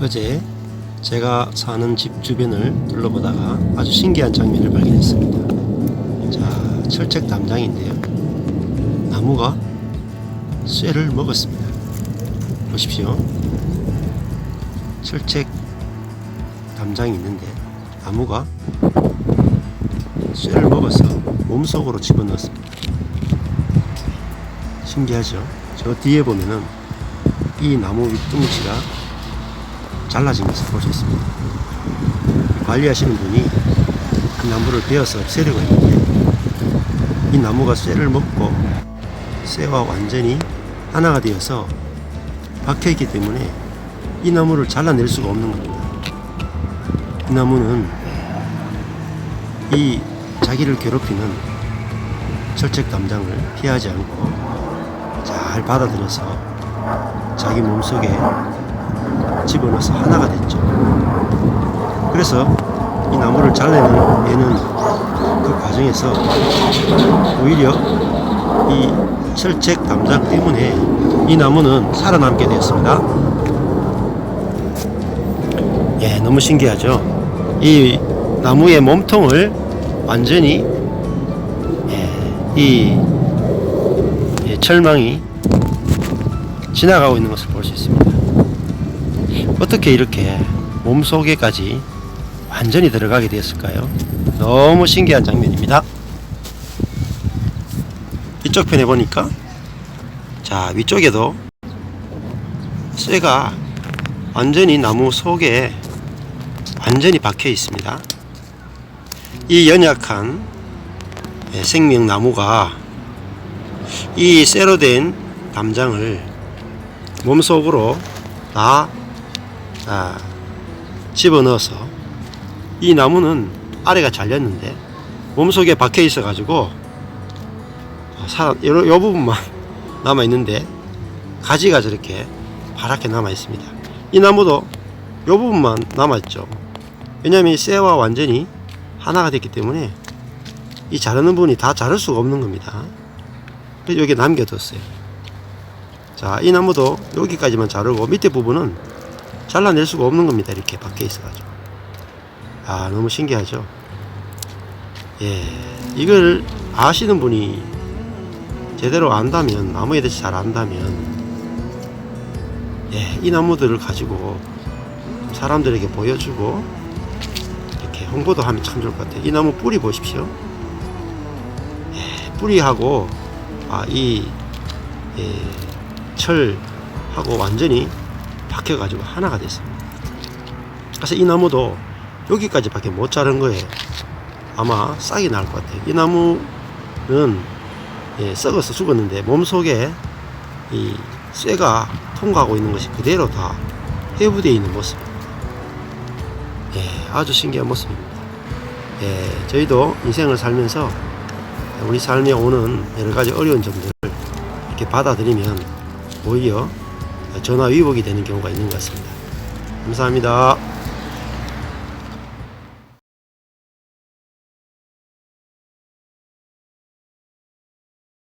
어제 제가 사는 집 주변을 둘러보다가 아주 신기한 장면을 발견했습니다. 자, 철책 담장인데요. 나무가 쇠를 먹었습니다. 보십시오. 철책 담장이 있는데 나무가 쇠를 먹어서 몸속으로 집어넣었습니다. 신기하죠? 저 뒤에 보면은 이 나무 윗둥치가 잘라진 것을 볼 수 있습니다. 관리하시는 분이 이 나무를 베어서 없애려고 했는데 이 나무가 쇠를 먹고 쇠와 완전히 하나가 되어서 박혀 있기 때문에 이 나무를 잘라낼 수가 없는 겁니다. 이 나무는 이 자기를 괴롭히는 철책 담장을 피하지 않고 잘 받아들여서 자기 몸속에 집어넣어서 하나가 됐죠. 그래서 이 나무를 잘라내는 얘는 그 과정에서 오히려 이 철책 담장 때문에 이 나무는 살아남게 되었습니다. 예, 너무 신기하죠. 이 나무의 몸통을 완전히 예, 이 예, 철망이 지나가고 있는 것을 볼 수 있습니다. 어떻게 이렇게 몸속에까지 완전히 들어가게 되었을까요? 너무 신기한 장면입니다. 이쪽 편에 보니까 자 위쪽에도 쇠가 완전히 나무 속에 완전히 박혀 있습니다. 이 연약한 예, 생명나무가 이 쇠로 된 담장을 몸속으로 다 아, 집어넣어서 이 나무는 아래가 잘렸는데 몸속에 박혀 있어 가지고 사, 요, 요 부분만 남아 있는데 가지가 저렇게 파랗게 남아 있습니다. 이 나무도 요 부분만 남아 있죠. 왜냐하면 이 쇠와 완전히 하나가 됐기 때문에 이 자르는 분이 다 자를 수가 없는 겁니다. 그래서 여기 남겨뒀어요. 자, 이 나무도 여기까지만 자르고 밑에 부분은 잘라낼 수가 없는 겁니다. 이렇게 박혀 있어가지고. 아, 너무 신기하죠? 예, 이걸 아시는 분이 제대로 안다면, 나무에 대해서 잘 안다면, 예, 이 나무들을 가지고 사람들에게 보여주고, 이렇게 홍보도 하면 참 좋을 것 같아요. 이 나무 뿌리 보십시오. 예, 뿌리하고, 아, 이, 예, 철하고 완전히 박혀가지고 하나가 됐습니다. 그래서 이 나무도 여기까지밖에 못 자른 거예요. 아마 싹이 날 것 같아요. 이 나무는 예, 썩어서 죽었는데 몸속에 이 쇠가 통과하고 있는 것이 그대로 다 해부되어 있는 모습입니다. 예, 아주 신기한 모습입니다. 예, 저희도 인생을 살면서 우리 삶에 오는 여러 가지 어려운 점들을 이렇게 받아들이면 오히려 전화 위복이 되는 경우가 있는 것 같습니다. 감사합니다.